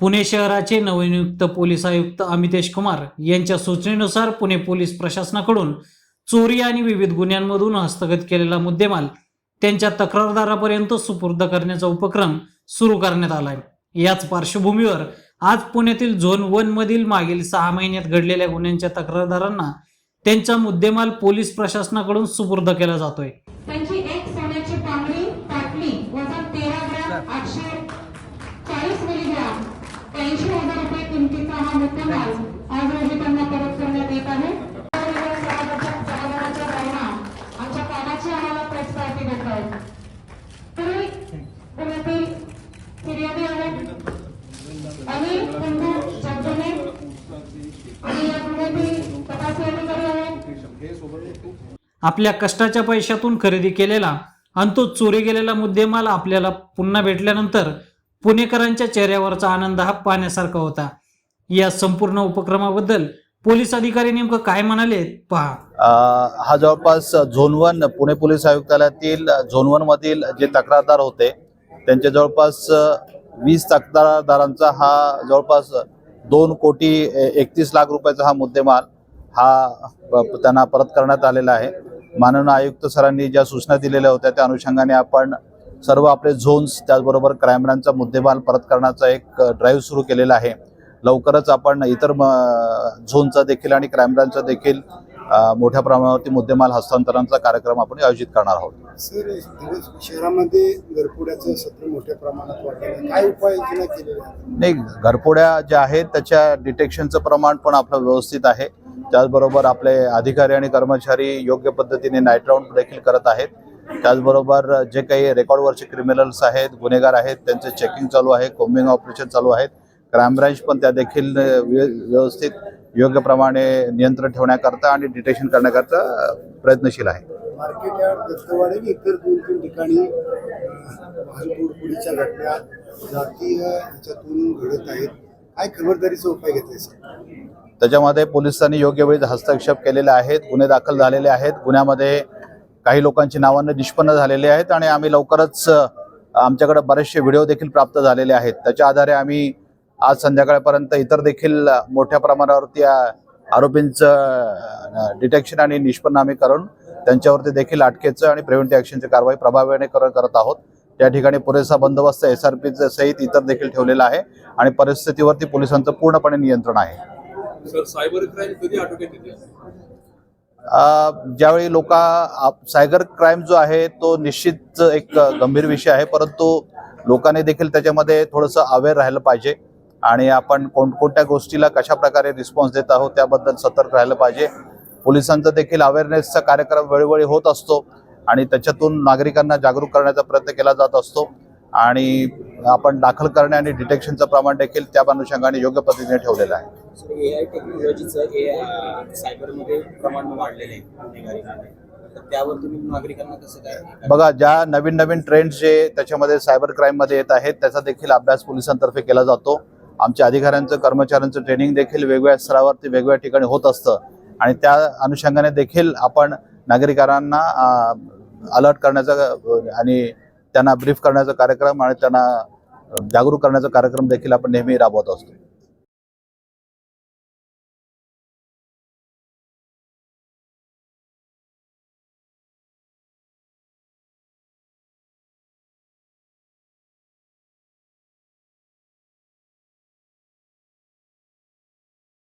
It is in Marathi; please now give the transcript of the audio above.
पुणे शहराचे नवनियुक्त पोलीस आयुक्त अमितेश कुमार यांच्या सूचनेनुसार पुणे पोलीस प्रशासनाकडून चोरी आणि विविध गुन्ह्यांमधून हस्तगत केलेला मुद्देमाल त्यांच्या तक्रारदारापर्यंत सुपूर्द करण्याचा उपक्रम सुरू करण्यात आलाय. याच पार्श्वभूमीवर आज पुण्यातील झोन वन मधील मागील सहा महिन्यात घडलेल्या गुन्ह्यांच्या तक्रारदारांना त्यांचा मुद्देमाल पोलीस प्रशासनाकडून सुपूर्द केला जातोय. आहेत पुण्यातील फिर्यादी आहेत जगदुने आणि या तपास अधिकारी आहेत आपल्या कष्टाच्या पैशातून खरेदी केलेला आणि तो चोरी गेलेला मुद्देमाल आपल्याला पुन्हा भेटल्यानंतर पुणेकरांच्या चेहऱ्यावरचा आनंद हा पाहण्यासारखा होता. या संपूर्ण उपक्रमाबद्दल पोलीस अधिकारी नेमकं काय म्हणाले पहा. हा जवळपास झोन वन पुणे पोलीस आयुक्तालयातील झोन वन मधील जे तक्रारदार होते त्यांच्या जवळपास वीस तक्रारदारांचा हा जवळपास दोन कोटी एकतीस लाख रुपयाचा हा मुद्देमाल हा त्यांना परत करण्यात आलेला आहे. माननीय आयुक्त सरांनी ज्या सूचना दिलेल्या होत्या त्या अनुषंगाने आपण सर्व आपले झोन्स त्याचबरोबर क्राईम ब्रांचचा मुद्देमाल परत करण्याचा एक ड्राईव्ह सुरू केलेला आहे. लवकरच आपण इतर म- झोनचा देखील आणि क्राईम ब्रांचचा देखील मोठ्या प्रमाणावरती मुद्देमाल हस्तांतरणाचा कार्यक्रम आपण आयोजित करणार आहोत. सर शहरामध्ये घरपुड्याचं सत्र मोठ्या प्रमाणात वाढलेलं. काय उपाययोजना केलेल्या नाही घरपोड्या ज्या आहेत त्याच्या डिटेक्शनचं प्रमाण पण आपलं व्यवस्थित आहे. त्याचबरोबर आपले अधिकारी आणि कर्मचारी योग्य पद्धतीने नाईट राऊंड देखील करत आहेत. त्याचबरोबर जे काही रेकॉर्डवरचे क्रिमिनल्स आहेत गुन्हेगार आहेत त्यांचे चेकिंग चालू आहे कोम्बिंग ऑपरेशन चालू आहेत. क्राईम ब्रँच पण त्या देखील व्य- व्यवस्थित योग्य प्रमाणे नियंत्रण ठेवण्याकरता आणि डिटेक्शन करण्याकरता प्रयत्नशील आहे. मार्केट यार्ड दत्तवाडी आणि इतर दोन तीन ठिकाणी अं, वाहन तोडफोडीच्या घटना जातीय ह्याच्यातून घडत आहेत. काय खबरदारीचा उपाय घेतलाय सर? त्याच्यामध्ये पोलिसांनी योग्य वेळी हस्तक्षेप केलेले आहेत गुन्हे दाखल झालेले आहेत. गुन्ह्यामध्ये काही लोकांची नावानं निष्पन्न झालेली आहेत आणि आम्ही लवकरच आमच्याकडे बरेचसे व्हिडिओ देखील प्राप्त झालेले आहेत. त्याच्या आधारे आम्ही आज संध्याकाळपर्यंत इतर देखील मोठ्या प्रमाणावरती आरोपींचं डिटेक्शन आणि निष्पन्न आम्ही करून त्यांच्यावरती देखील अटकेचं आणि प्रिव्हेंटिव्ह ॲक्शनची कारवाई प्रभावीपणे कर- करत आहोत. त्या ठिकाणी पुरेसा बंदोबस्त एस आर पीचं सहित इतर देखील ठेवलेला आहे आणि परिस्थितीवरती पोलिसांचं पूर्णपणे नियंत्रण आहे. सर सायबर क्राईम कधी आटोक्यात येते? अ, ज्यावेळी लोक सायबर क्राईम जो आहे तो निश्चित एक गंभीर विषय आहे परंतु लोकांनी देखील त्याच्यामध्ये थोडंसं अवेअर राहिलं पाहिजे. आणि आपण कोणकोणत्या गोष्टीला कशा प्रकारे रिस्पॉन्स देत आहोत त्याबद्दल सतर्क राहिलं पाहिजे. पोलिसांचा देखील अवेअरनेसचा कार्यक्रम वेळोवेळी होत असतो आणि त्याच्यातून नागरिकांना जागरूक करण्याचा प्रयत्न केला जात असतो. आणि आपण दाखल करणे आणि डिटेक्शनचं प्रमाण देखील त्या अनुषंगाने योग्य पद्धतीने ठेवलेलं आहे. ए आय टेक्नॉलॉजीचं ए आय सायबरमध्ये प्रमाण वाढलेलं आहे गुन्हेगारीमध्ये तर त्यावर तुम्ही नागरिकांना कसं काय बघा ज्या नवीन नवीन ट्रेंड्स जे त्याच्यामध्ये सायबर क्राईममध्ये येत आहेत त्याचा देखील अभ्यास पोलिसांतर्फे केला जातो. आमच्या अधिकाऱ्यांचं कर्मचाऱ्यांचं ट्रेनिंग देखील वेगवेगळ्या स्तरावरती वेगवेगळ्या ठिकाणी होत असतं. आणि त्या अनुषंगाने देखील आपण नागरिकांना अलर्ट करण्याचा आणि त्यांना ब्रीफ करण्याचा कार्यक्रम आणि त्यांना जागरूक करण्याचा कार्यक्रम देखील आपण नेहमी राबवत असतो.